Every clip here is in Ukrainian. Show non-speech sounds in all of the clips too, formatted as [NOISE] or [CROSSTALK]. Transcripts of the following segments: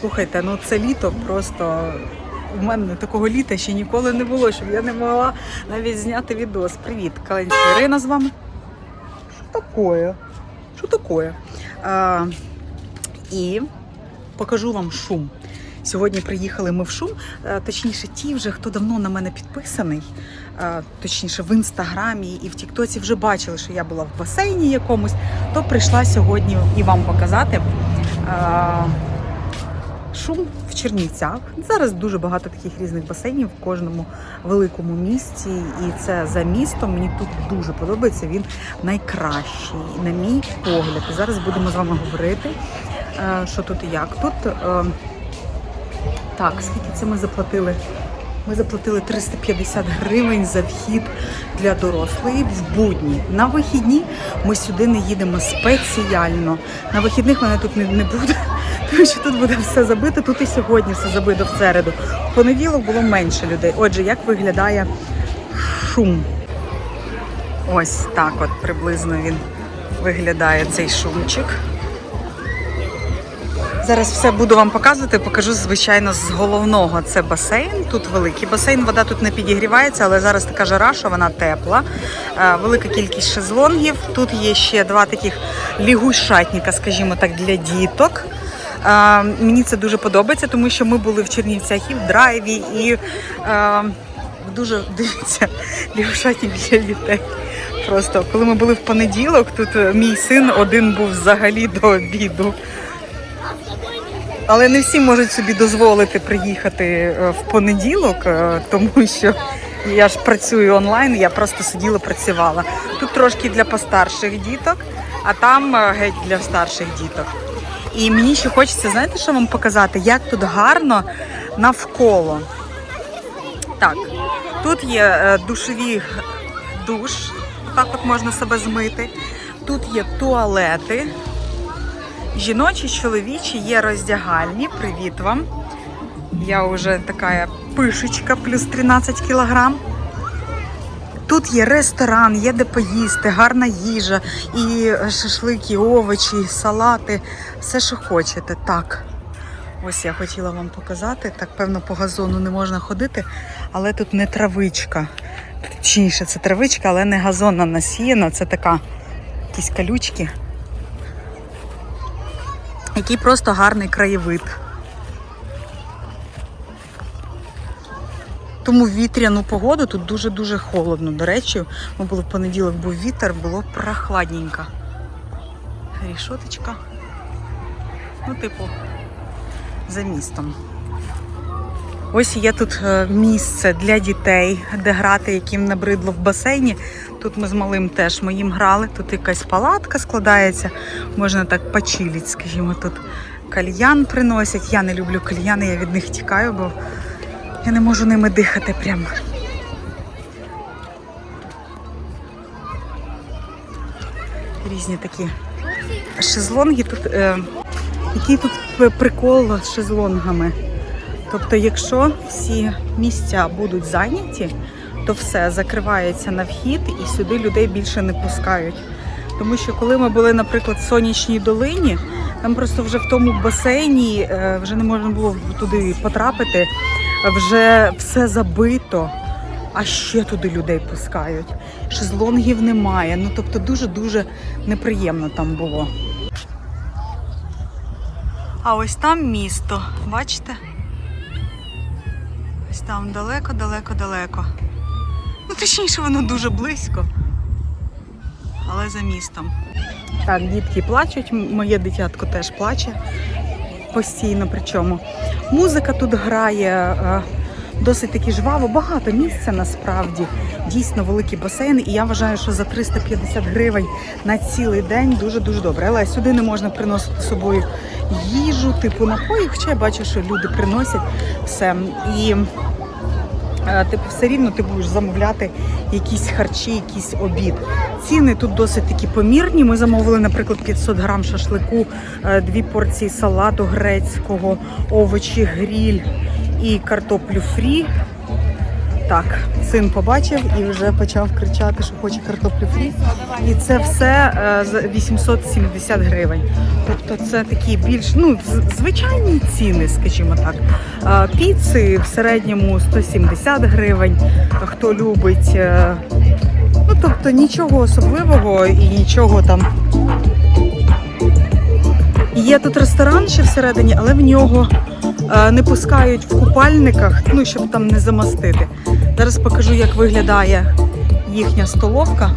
Слухайте, ну це літо просто. У мене такого літа ще ніколи не було, щоб я не могла навіть зняти відос. Привіт, Каленська Ірина з вами. Що таке? Що таке? А, і покажу вам шум. Сьогодні приїхали ми в шум. Е, Точніше, ті вже, хто давно на мене підписаний, е, точніше в інстаграмі і в Тіктоці вже бачили, що я була в басейні якомусь, то прийшла сьогодні і вам показати. Шум в Чернівцях. Зараз дуже багато таких різних басейнів в кожному великому місті, і це за містом. Мені тут дуже подобається. Він найкращий, на мій погляд. Зараз будемо з вами говорити, е, що тут і як. Тут е, так, скільки це ми заплатили? Ми заплатили 350 гривень за вхід для дорослої в будні. На вихідні ми сюди не їдемо спеціально. На вихідних мене тут не буде, тому що тут буде все забито. Тут і сьогодні все забито в середу. В понеділок було менше людей. Отже, як виглядає шум? Ось так от приблизно він виглядає цей шумчик. Зараз все буду вам показувати. Покажу, звичайно, з головного. Це басейн. Тут великий басейн. Вода тут не підігрівається, але зараз така жара, що вона тепла. Е, Велика кількість шезлонгів. Тут є ще два таких лігушатника, скажімо так, для діток. Мені це дуже подобається, тому що ми були в Чернівцях і в драйві, і дуже [LAUGHS] дивіться, лягушатник для дітей. Просто коли ми були в понеділок, тут е, мій син один був взагалі до обіду. Але не всі можуть собі дозволити приїхати е, в понеділок, е, тому що я ж працюю онлайн, я просто сиділа, працювала. Тут трошки для постарших діток, а там геть для старших діток. І мені ще хочеться, знаєте, що вам показати, як тут гарно навколо. Так, тут є е, душові душ, так от можна себе змити. Тут є туалети. Жіночі, чоловічі є роздягальні. Привіт вам. Я вже така пишечка, плюс 13 кілограм. Тут є ресторан, є де поїсти, гарна їжа, і шашлики, овочі, салати, все, що хочете. Так. Ось я хотіла вам показати. Так, певно, по газону не можна ходити, але тут не травичка. Точніше, це травичка, але не газонна насіяна. Це така якісь колючки який просто гарний краєвид. Тому вітряну погоду тут дуже-дуже холодно. До речі, ми були в понеділок, був вітер, було прохладненько. Рішоточка. Ну, типу, за містом. Ось є тут е, місце для дітей, де грати, яким набридло в басейні. Тут ми з малим теж моїм грали. Тут якась палатка складається, можна так почилити, скажімо, тут кальян приносять. Я не люблю кальяни, я від них тікаю, бо я не можу ними дихати прямо. Різні такі шезлонги тут. Е, який тут прикол з шезлонгами? Тобто, якщо всі місця будуть зайняті, то все закривається на вхід і сюди людей більше не пускають. Тому що коли ми були, наприклад, в сонячній долині, там просто вже в тому басейні е, вже не можна було туди потрапити, вже все забито, а ще туди людей пускають. Шезлонгів немає. Ну тобто дуже-дуже неприємно там було. А ось там місто, бачите? Ось там далеко, далеко, далеко. Ну, точніше, воно дуже близько. Але за містом. Так, дітки плачуть, моє дитятко теж плаче постійно. Причому музика тут грає е, досить таки жваво, багато місця насправді. Дійсно великий басейн. І я вважаю, що за 350 гривень на цілий день дуже-дуже добре. Але сюди не можна приносити з собою їжу, типу напої, хоча я бачу, що люди приносять все. І типу, все рівно ти будеш замовляти якісь харчі, якийсь обід. Ціни тут досить такі помірні. Ми замовили, наприклад, 500 грам шашлику, е, дві порції салату грецького, овочі, гріль і картоплю фрі. Так, син побачив і вже почав кричати, що хоче картоплю фрі. І це все е, за 870 гривень. Тобто це такі більш ну, звичайні ціни, скажімо так. Е, Піци в середньому 170 гривень. Хто любить. е, Ну, тобто нічого особливого і нічого там. Є тут ресторан ще всередині, але в нього не пускають в купальниках, ну щоб там не замастити. Зараз покажу, як виглядає їхня столовка.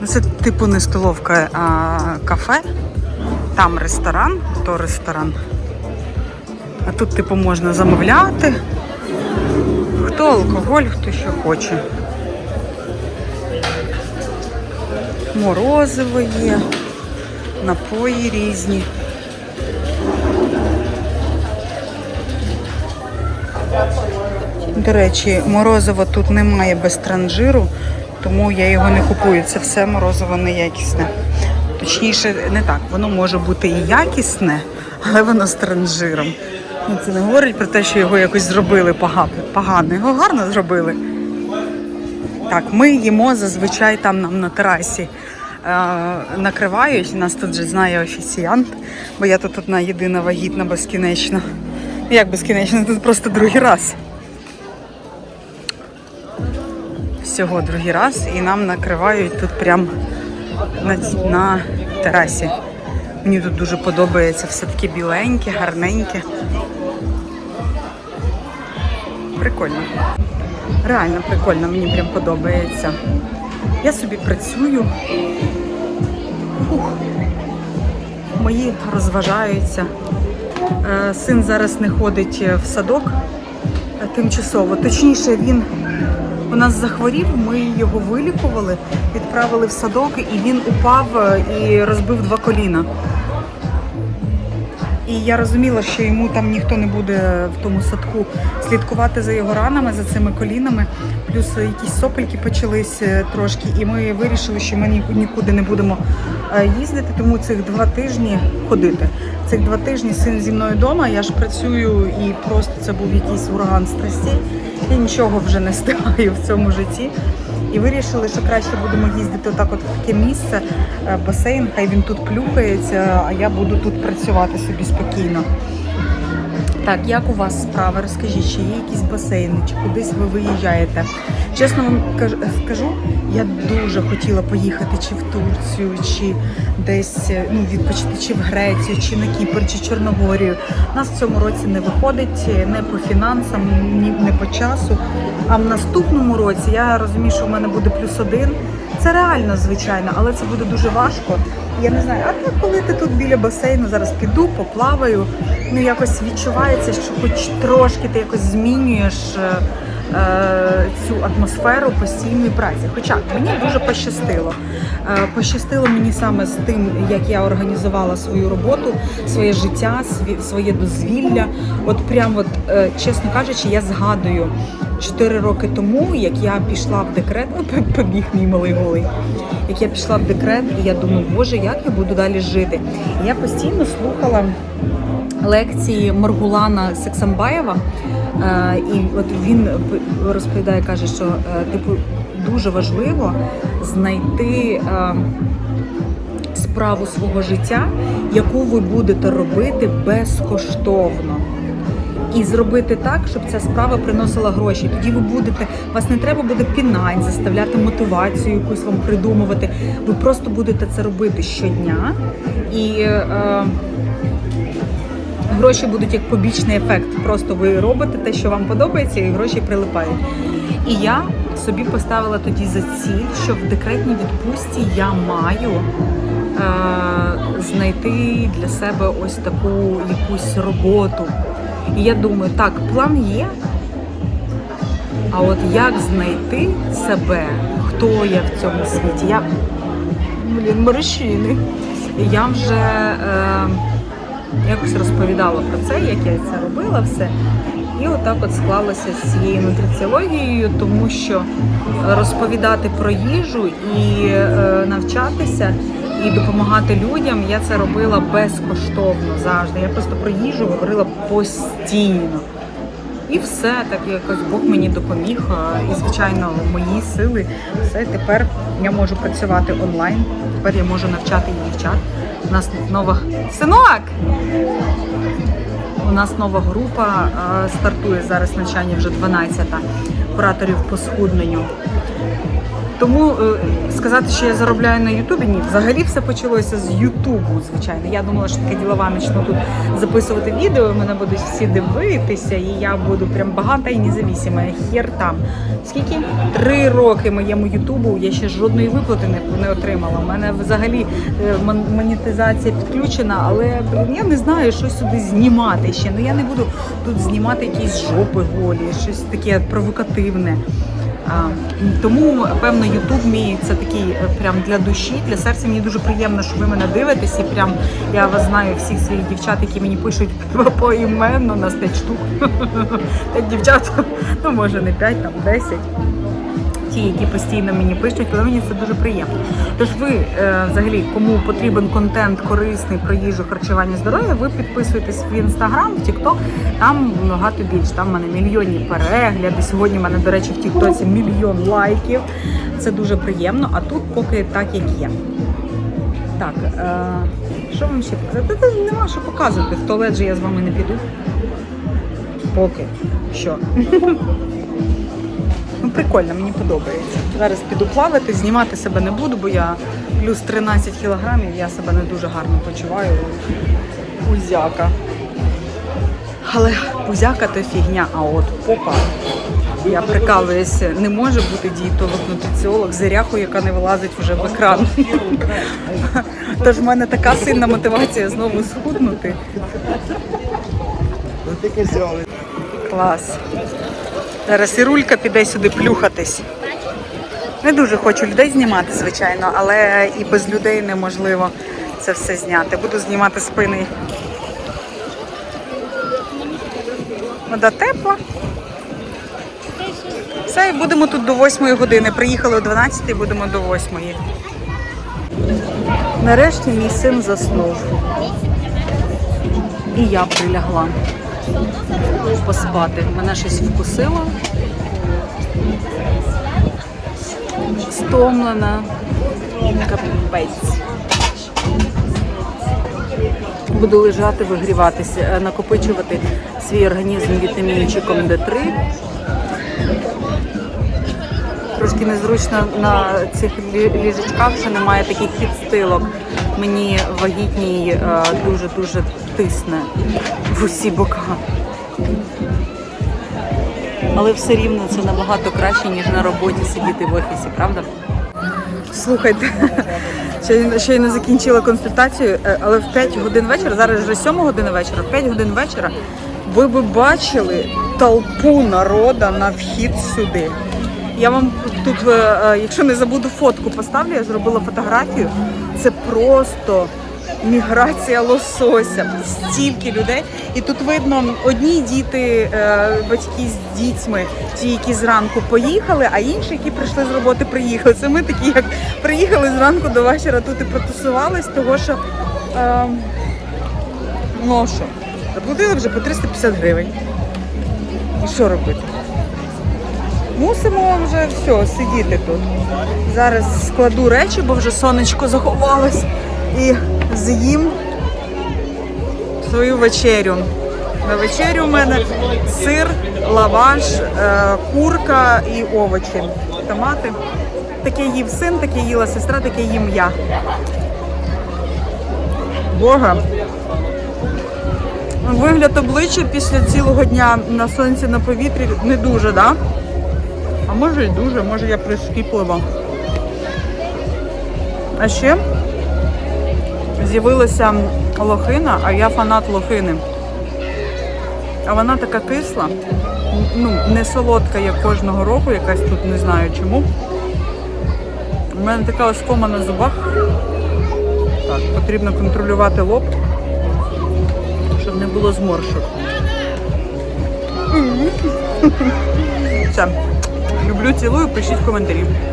Ну, Це типу не столовка, а кафе. Там ресторан, то ресторан. А тут, типу, можна замовляти. Хто алкоголь, хто що хоче. Морозиво є, напої різні. До речі, морозива тут немає без транжиру, тому я його не купую. Це все морозиво неякісне. Точніше, не так, воно може бути і якісне, але воно з транжиром. Ну, Це не говорить про те, що його якось зробили погано. Його гарно зробили. Так, ми їмо зазвичай там нам на терасі. Е, накривають, нас тут же знає офіціант, бо я тут одна єдина вагітна безкінечно. Як безкінечно, тут просто другий раз. Всього другий раз і нам накривають тут прям на, на терасі. Мені тут дуже подобається все таке біленьке, гарненьке. Прикольно. Реально прикольно, мені прям подобається. Я собі працюю. Фух. Мої розважаються. Е, Син зараз не ходить в садок е, тимчасово. Точніше, він у нас захворів, ми його вилікували, відправили в садок, і він упав е, і розбив два коліна. І я розуміла, що йому там ніхто не буде в тому садку слідкувати за його ранами, за цими колінами. Плюс якісь сопельки почались е, трошки, і ми вирішили, що ми ні- нікуди не будемо е, їздити, тому цих два тижні ходити. Цих два тижні син зі мною вдома, я ж працюю і просто це був якийсь ураган страстей. Я нічого вже не [LAUGHS] встигаю в цьому житті. І вирішили, що краще будемо їздити отак от в таке місце, е, басейн, хай він тут плюхається, а я буду тут працювати собі спокійно. Так, як у вас справи? Розкажіть, чи є якісь басейни, чи кудись ви виїжджаєте? Чесно вам скажу, я дуже хотіла поїхати чи в Турцію, чи десь е, ну, відпочити, чи в Грецію, чи на Кіпр, чи Чорногорію. У нас в цьому році не виходить е, не по фінансам, ні не по часу. А в наступному році я розумію, що в мене буде плюс один. Це реально, звичайно, але це буде дуже важко. Я не знаю, а так коли ти тут біля басейну, зараз піду, поплаваю. Ну якось відчувається, що хоч трошки ти якось змінюєш е, цю атмосферу постійної праці. Хоча мені дуже пощастило. Е, пощастило мені саме з тим, як я організувала свою роботу, своє життя, своє дозвілля. От прям, от, е, чесно кажучи, я згадую. Чотири роки тому, як я пішла в декрет, ну, побіг мій малий голий, як я пішла в декрет, і я думаю, боже, як я буду далі жити. І я постійно слухала лекції Маргулана Сексамбаєва. Е, і от він розповідає, каже, що е, типу дуже важливо знайти. е, Справу свого життя, яку ви будете робити безкоштовно. І зробити так, щоб ця справа приносила гроші. Тоді ви будете, вас не треба буде пінать, заставляти мотивацію якусь вам придумувати. Ви просто будете це робити щодня, і е, гроші будуть як побічний ефект. Просто ви робите те, що вам подобається, і гроші прилипають. І я собі поставила тоді за ціль, що в декретній відпустці я маю е, знайти для себе ось таку якусь роботу. І я думаю, так, план є. А от як знайти себе, хто я в цьому світі? Я блін, морщини. Я вже е, якось розповідала про це, як я це робила, все. І отак от склалося з цією нутриціологією, тому що розповідати про їжу і е, навчатися і допомагати людям я це робила безкоштовно завжди. Я просто про їжу говорила постійно. І все, так якось Бог мені допоміг. І, звичайно, мої сили. Все, тепер я можу працювати онлайн. Тепер я можу навчати дівчат. У нас нова синок! У нас нова група е, стартує зараз навчання вже 12-та кураторів по схудненню. Тому е, сказати, що я заробляю на Ютубі, ні. Взагалі все почалося з Ютубу, звичайно. Я думала, що таке ділова почну тут записувати відео, мене будуть всі дивитися, і я буду прям багата і независима. Хер там. Скільки? Три роки моєму Ютубу я ще жодної виплати не, отримала. У мене взагалі е, монетизація підключена, але я не знаю, що сюди знімати ще. Ну я не буду тут знімати якісь жопи голі, щось таке провокативне. А, тому певно Ютуб мій це такий е, прям для душі, для серця. Мені дуже приємно, що ви мене дивитесь. І прям я вас знаю всіх своїх дівчат, які мені пишуть поіменно нас 5 штук. 5 дівчат, ну може не 5, там 10 ті, які постійно мені пишуть, але мені це дуже приємно. Тож ви е, взагалі, кому потрібен контент корисний про їжу, харчування, здоров'я, ви підписуєтесь в інстаграм, в Тікток. Там багато більше. Там в мене мільйонні перегляди. Сьогодні в мене, до речі, в Тіктоці мільйон лайків. Це дуже приємно. А тут поки так, як є. Так, е, що вам ще показати? Та нема що показувати. В туалет же я з вами не піду. Поки що. Прикольно, мені подобається. Зараз піду плавати, знімати себе не буду, бо я плюс 13 кілограмів, я себе не дуже гарно почуваю. Пузяка. Але пузяка то фігня, а от попа. Я прикалуюся, не може бути дієтолог, нутриціолог, зиряху, яка не вилазить вже в екран. Тож в мене така сильна мотивація знову схуднути. Ну. Клас. Зараз і рулька піде сюди плюхатись. Не дуже хочу людей знімати, звичайно, але і без людей неможливо це все зняти. Буду знімати спини. Вода тепла. Все, і будемо тут до 8 години. Приїхали о 12 і будемо до 8. Нарешті мій син заснув. І я прилягла поспати. Мене щось вкусило. Стомлена. Капець. Буду лежати, вигріватися, е, накопичувати свій організм вітамінчиком Д3. Трошки незручно на цих ліжечках, що немає таких підстилок. Мені вагітній е, дуже-дуже тисне в усі бока. Але все рівно це набагато краще, ніж на роботі сидіти в офісі, правда? Слухайте, [LAUGHS] ще, й- не закінчила консультацію, е, але в 5 годин вечора, зараз вже 7 година вечора, в 5 годин вечора ви би бачили толпу народа на вхід сюди. Я вам тут, е, е, якщо не забуду фотку, поставлю, я зробила фотографію. Це просто міграція лосося. Стільки людей. І тут видно одні діти, е, батьки з дітьми, ті, які зранку поїхали, а інші, які прийшли з роботи, приїхали. Це ми такі, як приїхали зранку до вечора тут і протусувались, того що. Е, ну що? Заплатили вже по 350 гривень. І що робити? Мусимо вже все, сидіти тут. Зараз складу речі, бо вже сонечко заховалось. І з'їм свою вечерю. На вечерю у мене сир, лаваш, е, курка і овочі. Томати. Таке їв син, таке їла сестра, таке їм я. Бога. Вигляд обличчя після цілого дня на сонці на повітрі не дуже? Да? А може і дуже, може я прискіплива. А ще з'явилася лохина, а я фанат лохини. А вона така кисла, ну, не солодка, як кожного року, якась тут не знаю чому. У мене така оскома на зубах. Так, потрібно контролювати лоб, щоб не було зморшок. [LAUGHS] Все. Люблю, цілую, пишіть коментарі.